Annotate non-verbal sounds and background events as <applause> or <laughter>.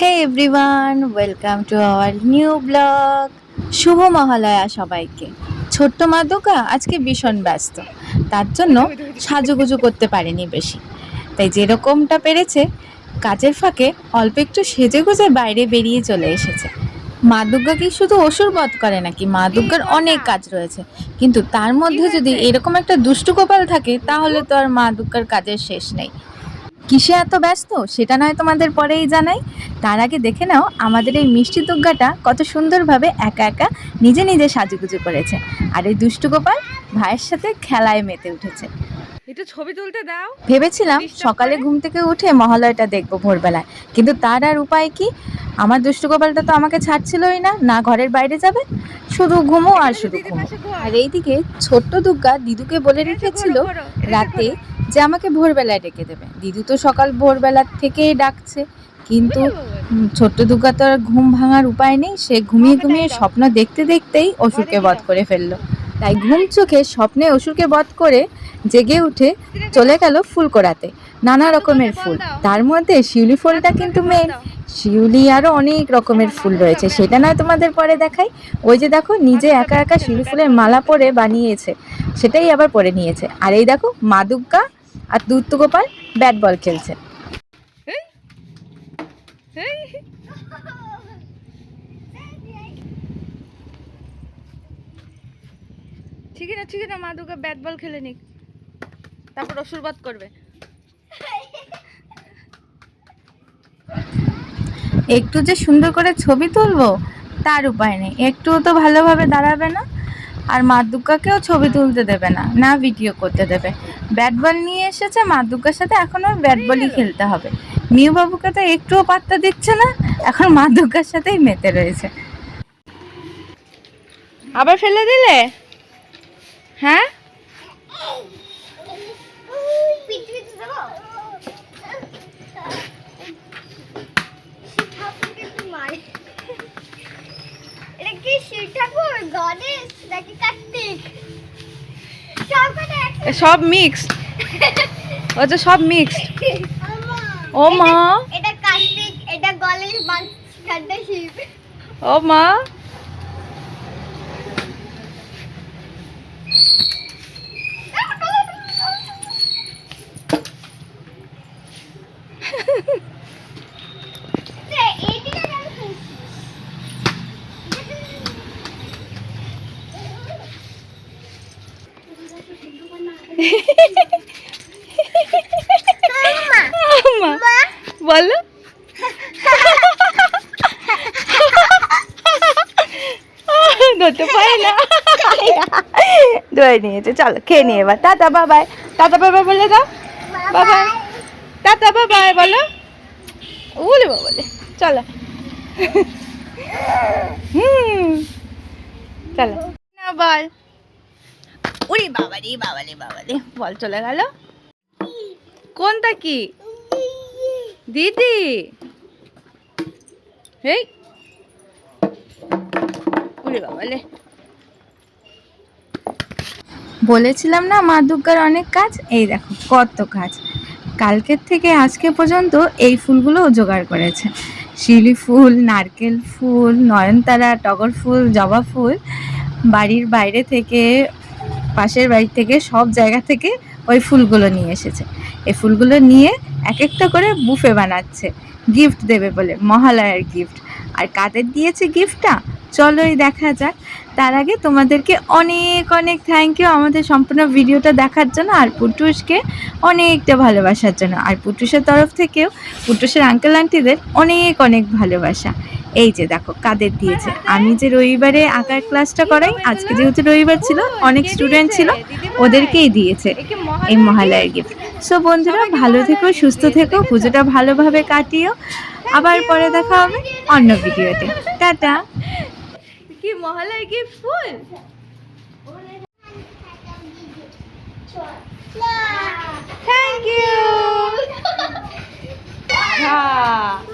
Hey everyone welcome to our new blog শুভ মহালয়া সবাইকে। ছোট্ট মাদুকা আজকে ভীষণ ব্যস্ত। তার জন্য সাজুগুজু করতে পারেনি বেশি। তাই যেরকমটা পেরেছে, কাজের ফাঁকে অল্প একটু সেজে গুজে বাইরে বেরিয়ে চলে এসেছে। মা দুর্গা কি শুধু অসুর বধ করে নাকি মা দুর্গার অনেক কাজ রয়েছে। কিন্তু তার মধ্যে যদি এরকম একটা দুষ্টু কপাল থাকে, তাহলে তো আর মা দুর্গার কাজের শেষ নেই। কিসে এত ব্যস্ত? সেটা নয় তোমাদের পরেই জানাই। তার আগে দেখে নাও, আমাদের এই মিষ্টি দুর্গাটা কত সুন্দরভাবে একা একা নিজে নিজে সাজুগুজু করেছে। আর এই দুষ্টু গোপাল ভাইয়ের সাথে খেলায় মেতে উঠেছে। একটু ছবি তুলতে দাও। ভেবেছিলাম সকালে ঘুম থেকে উঠে মহালয়টা দেখব ভোরবেলায়। কিন্তু তার আর উপায় কি? আমার দুষ্টু গোপালটা তো আমাকে ছাড়ছিলই না। না ঘরের বাইরে যাবে শুধু ঘুমো আর শুধু ঘুমো। আর এইদিকে ছোট্ট দুর্গা দিদুকে বলে রেখেছিল রাতে যে আমাকে ভোরবেলায় ডেকে দেবে। দিদু তো সকাল ভোরবেলা থেকেই ডাকছে। কিন্তু ছোট্ট দুর্গা তো আর ঘুম ভাঙার উপায় নেই। সে ঘুমিয়ে ঘুমিয়ে স্বপ্ন দেখতে দেখতেই অসুরকে বধ করে ফেলল। তাই ঘুম চোখে স্বপ্নে অসুরকে বধ করে জেগে উঠে চলে গেল ফুল কোড়াতে নানা রকমের ফুল। তার মধ্যে শিউলি ফুলটা কিন্তু মেন শিউলি আরও অনেক রকমের ফুল রয়েছে। সেটা নয় তোমাদের পরে দেখাই। ওই যে দেখো, নিজে একা একা শিউলি ফুলের মালা পরে বানিয়েছে। সেটাই আবার পরে নিয়েছে। আর এই দেখো মা আর দুত্তু গোপাল ব্যাট বল খেলছে। ঠিক আছে ঠিক আছে মা দুর্গা ব্যাট বল খেলে নিক। তারপর অসুরবাদ করবে। একটু যে সুন্দর করে ছবি তুলবো তার উপায় নেই। একটুও তো ভালোভাবে দাঁড়াবে না আর মা দুর্গাকেও ছবি তুলতে দেবে না না ভিডিও করতে দেবে। ব্যাট বল নিয়ে এসেছে মা দুর্গার সাথে এখন ওর ব্যাট বলই খেলতে হবে। মিউ বাবুকে তো একটুও পাত্তা দিচ্ছে না এখন মা দুর্গার সাথেই মেতে রয়েছে। আবার ফেলে দিলে? হ্যাঁ? সব মিক্সড যে সব মিক্সড ও মা। এটা কার্তিক এটা গণেশ ও মা এইদিকে দেখো। মা বলো। ধরতে পারে না। <laughs> <laughs> ধরে নিয়েছে। চলো, খেয়ে নিয়ে এবার। টাটা বাবাই। টাটা বাবাই বলে দাও। বাবাই। টাটা বাবাই, বলো। বলে বলে। চলো। হুম। চলো। না, বল। উড়ি, বাবারে বাবা রে বল, চলে গেল। কোনটা কি? দিদি। এই উড়ি বাবালে বলেছিলাম না, মা দুর্গার অনেক কাজ? এই দেখো, কত কাজ। কালকের থেকে আজকে পর্যন্ত এই ফুলগুলো জোগাড় করেছে। শিউলি ফুল, নারকেল ফুল, নয়নতারা, টগর ফুল, জবা ফুল, বাড়ির বাইরে থেকে, পাশের বাড়ি থেকে, সব জায়গা থেকে ওই ফুলগুলো নিয়ে এসেছে। এই ফুলগুলো নিয়ে এক একটা করে বুফে বানাচ্ছে। গিফট দেবে বলে, মহালয়ার গিফট। আর কাদের দিয়েছে গিফটটা? চলোই দেখা যাক। তার আগে তোমাদেরকে অনেক অনেক থ্যাংক ইউ আমাদের সম্পূর্ণ ভিডিওটা দেখার জন্য আর পুটুসকে অনেকটা ভালোবাসার জন্য। আর পুটুসের তরফ থেকেও পুটুসের আঙ্কেল আন্টিদের অনেক অনেক ভালোবাসা। এই যে দেখো, কাদের দিয়েছে। আমি যে রবিবারে আঁকার ক্লাসটা করাই, আজকে যেহেতু রবিবার ছিল, অনেক স্টুডেন্ট ছিল, ওদেরকেই দিয়েছে এই মহালয়ার গিফট সো বন্ধুরা, ভালো থেকো, সুস্থ থেকো, পুজোটা ভালোভাবে কাটিও। আবার পরে দেখা হবে অন্য ভিডিওতে টাটা! কি মহালয়ার গিফট ফুল থ্যাংক ইউ হ্যাঁ